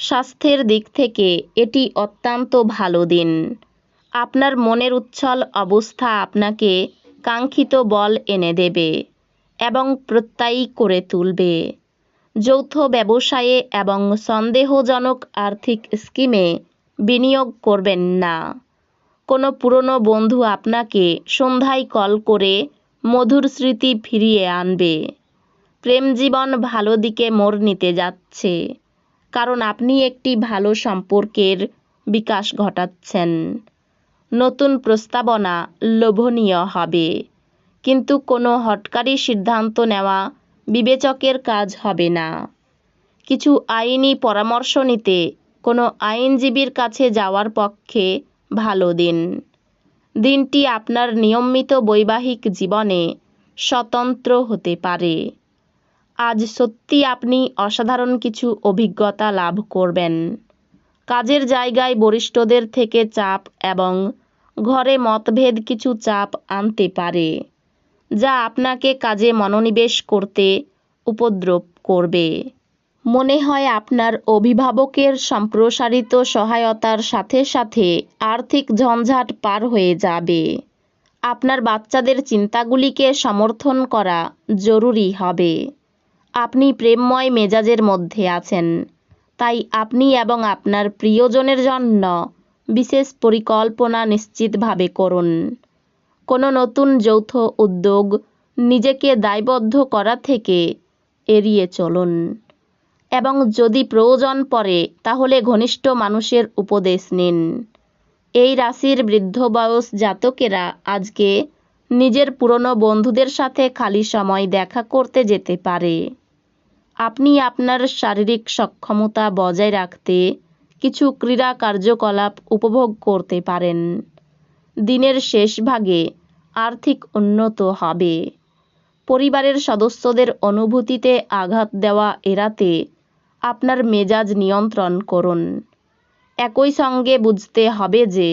স্বাস্থ্যের দিক থেকে এটি অত্যন্ত ভালো দিন। আপনার মনের উচ্ছল অবস্থা আপনাকে কাঙ্ক্ষিত বল এনে দেবে এবং প্রত্যয়ী করে তুলবে। যৌথ ব্যবসায়ে এবং সন্দেহজনক আর্থিক স্কিমে বিনিয়োগ করবেন না। কোনো পুরনো বন্ধু আপনাকে সন্ধ্যায় কল করে মধুর স্মৃতি ফিরিয়ে আনবে। প্রেম জীবন ভালো দিকে মোড় নিতে যাচ্ছে। কারণ আপনি একটি ভালো সম্পর্কের বিকাশ ঘটাচ্ছেন। নতুন প্রস্তাবনা লোভনীয় হবে। কিন্তু কোনো হটকারী সিদ্ধান্ত নেওয়া বিবেচকের কাজ হবে না। কিছু আইনি পরামর্শ নিতে কোনো আইনজীবীর কাছে যাওয়ার পক্ষে ভালো দিন। দিনটি আপনার নিয়মিত বৈবাহিক জীবনে স্বতন্ত্র হতে পারে। আজ সত্যি আপনি অসাধারণ কিছু অভিজ্ঞতা লাভ করবেন। কাজের জায়গায় বরিষ্ঠদের থেকে চাপ এবং ঘরে মতভেদ কিছু চাপ আনতে পারে, যা আপনাকে কাজে মনোনিবেশ করতে উপদ্রব করবে। মনে হয় আপনার অভিভাবকের সম্প্রসারিত সহায়তার সাথে সাথে আর্থিক ঝঞ্ঝাট পার হয়ে যাবে। আপনার বাচ্চাদের চিন্তাগুলিকে সমর্থন করা জরুরি হবে। আপনি প্রেমময় মেজাজের মধ্যে আছেন। তাই আপনি এবং আপনার প্রিয়জনের জন্য বিশেষ পরিকল্পনা নিশ্চিতভাবে করুন। কোনো নতুন যৌথ উদ্যোগ নিজেকে দায়বদ্ধ করা থেকে এড়িয়ে চলুন। এবং যদি প্রয়োজন পড়ে, তাহলে ঘনিষ্ঠ মানুষের উপদেশ নিন। এই রাশির বৃদ্ধ বয়স জাতকেরা আজকে নিজের পুরনো বন্ধুদের সাথে খালি সময় দেখা করতে যেতে পারে। আপনি আপনার শারীরিক সক্ষমতা বজায় রাখতে কিছু ক্রীড়া কার্যকলাপ উপভোগ করতে পারেন। দিনের শেষ ভাগে আর্থিক উন্নত হবে। পরিবারের সদস্যদের অনুভূতিতে আঘাত দেওয়া এড়াতে আপনার মেজাজ নিয়ন্ত্রণ করুন। একই সঙ্গে বুঝতে হবে যে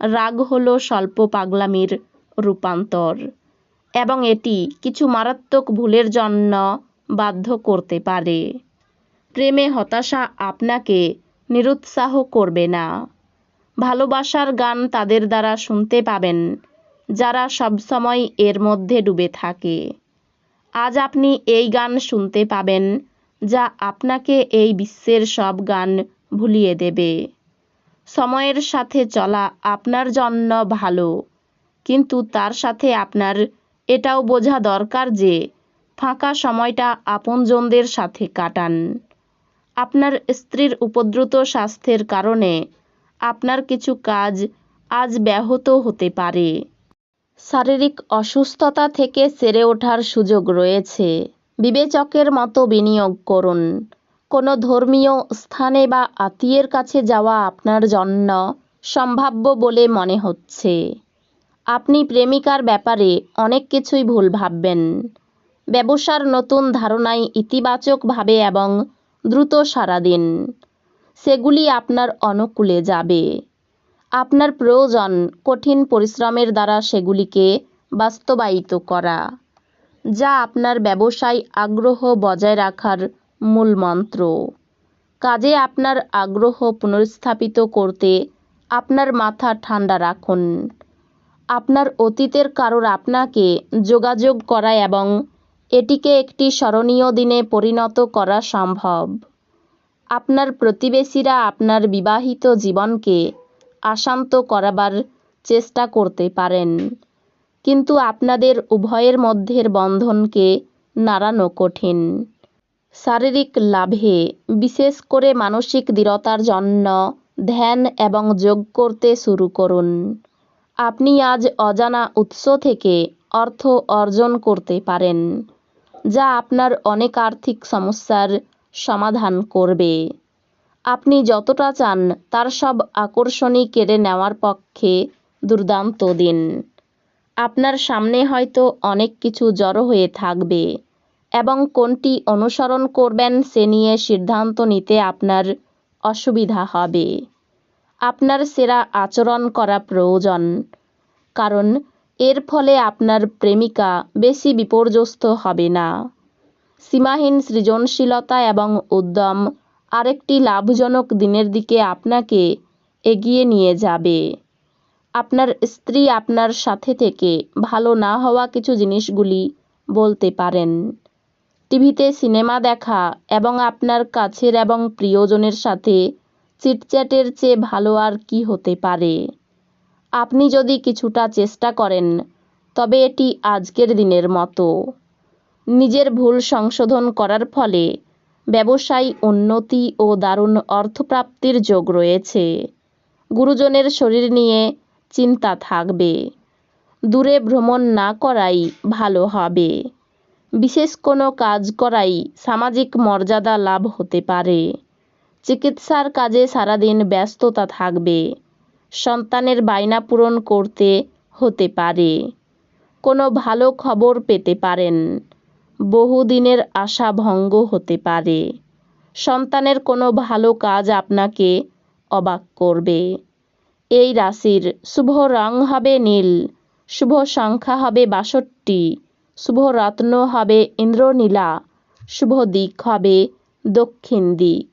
রাগ হল স্বল্প পাগলামির রূপান্তর এবং এটি কিছু মারাত্মক ভুলের জন্য বাধ্য করতে পারে। প্রেমে হতাশা আপনাকে নিরুৎসাহ করবে না। ভালোবাসার গান তাদের দ্বারা শুনতে পাবেন, যারা সবসময় এর মধ্যে ডুবে থাকে। আজ আপনি এই গান শুনতে পাবেন, যা আপনাকে এই বিশ্বের সব গান ভুলিয়ে দেবে। সময়ের সাথে চলা আপনার জন্য ভালো, কিন্তু তার সাথে আপনার এটাও বোঝা দরকার যে ফাঁকা সময়টা আপনজনদের সাথে কাটান। আপনার স্ত্রীর উপদ্রুত স্বাস্থ্যের কারণে আপনার কিছু কাজ আজ ব্যাহত হতে পারে। শারীরিক অসুস্থতা থেকে সেরে ওঠার সুযোগ রয়েছে। বিবেচকের মতো বিনিয়োগ করুন। কোনো ধর্মীয় স্থানে বা আত্মীয়ের কাছে যাওয়া আপনার জন্য সম্ভাব্য বলে মনে হচ্ছে। আপনি প্রেমিকার ব্যাপারে অনেক কিছুই ভুল ভাববেন। ব্যবসার নতুন ধারণায় ইতিবাচকভাবে এবং দ্রুত সাড়া দিন। সেগুলি আপনার অনুকূলে যাবে। আপনার প্রয়োজন কঠিন পরিশ্রমের দ্বারা সেগুলিকে বাস্তবায়িত করা, যা আপনার ব্যবসায় আগ্রহ বজায় রাখার মূল মন্ত্র। কাজে আপনার আগ্রহ পুনর্স্থাপিত করতে আপনার মাথা ঠান্ডা রাখুন। আপনার অতীতের কারোর আপনাকে যোগাযোগ করা এবং এটিকে একটি স্মরণীয় দিনে পরিণত করা সম্ভব। আপনার প্রতিবেশীরা আপনার বিবাহিত জীবনকে অশান্ত করাবার চেষ্টা করতে পারেন, কিন্তু আপনাদের উভয়ের মধ্যের বন্ধনকে নাড়ানো কঠিন। শারীরিক লাভে, বিশেষ করে মানসিক দৃঢ়তার জন্য ধ্যান এবং যোগ করতে শুরু করুন। আপনি আজ অজানা উৎস থেকে অর্থ অর্জন করতে পারেন। যা আপনার অনেক আর্থিক সমস্যার সমাধান করবে। আপনি যতটা চান তার সব আকর্ষণই কেড়ে নেওয়ার পক্ষে দুর্দান্ত দিন। আপনার সামনে হয়তো অনেক কিছু জড়ো হয়ে থাকবে এবং কোনটি অনুসরণ করবেন সে নিয়ে সিদ্ধান্ত নিতে আপনার অসুবিধা হবে। আপনার সেরা আচরণ করা প্রয়োজন, কারণ এর ফলে আপনার প্রেমিকা বেশি বিপর্যস্ত হবে না। সীমাহীন সৃজনশীলতা এবং উদ্যম আরেকটি লাভজনক দিনের দিকে আপনাকে এগিয়ে নিয়ে যাবে। আপনার স্ত্রী আপনার সাথে থেকে ভালো না হওয়া কিছু জিনিসগুলি বলতে পারেন। টিভিতে সিনেমা দেখা এবং আপনার কাছের এবং প্রিয়জনের সাথে চিটচ্যাটের চেয়ে ভালো আর কি হতে পারে? আপনি যদি কিছুটা চেষ্টা করেন, তবে এটি আজকের দিনের মতো। নিজের ভুল সংশোধন করার ফলে ব্যবসায় উন্নতি ও দারুণ অর্থপ্রাপ্তির যোগ রয়েছে। গুরুজনের শরীর নিয়ে চিন্তা থাকবে। দূরে ভ্রমণ না করাই ভালো হবে। বিশেষ কোনো কাজ করাই সামাজিক মর্যাদা লাভ হতে পারে। চিকিৎসার কাজে সারাদিন ব্যস্ততা থাকবে। সন্তানের বায়না পূরণ করতে হতে পারে। কোনো ভালো খবর পেতে পারেন। বহুদিনের আশা ভঙ্গ হতে পারে। সন্তানের কোনো ভালো কাজ আপনাকে অবাক করবে। এই রাশির শুভ রং হবে নীল, শুভ সংখ্যা হবে বাষট্টি, শুভ রত্ন হবে ইন্দ্রনীলা, শুভ দিক হবে দক্ষিণ দিক।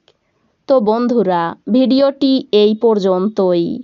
তো বন্ধুরা, ভিডিওটি এই পর্যন্তই।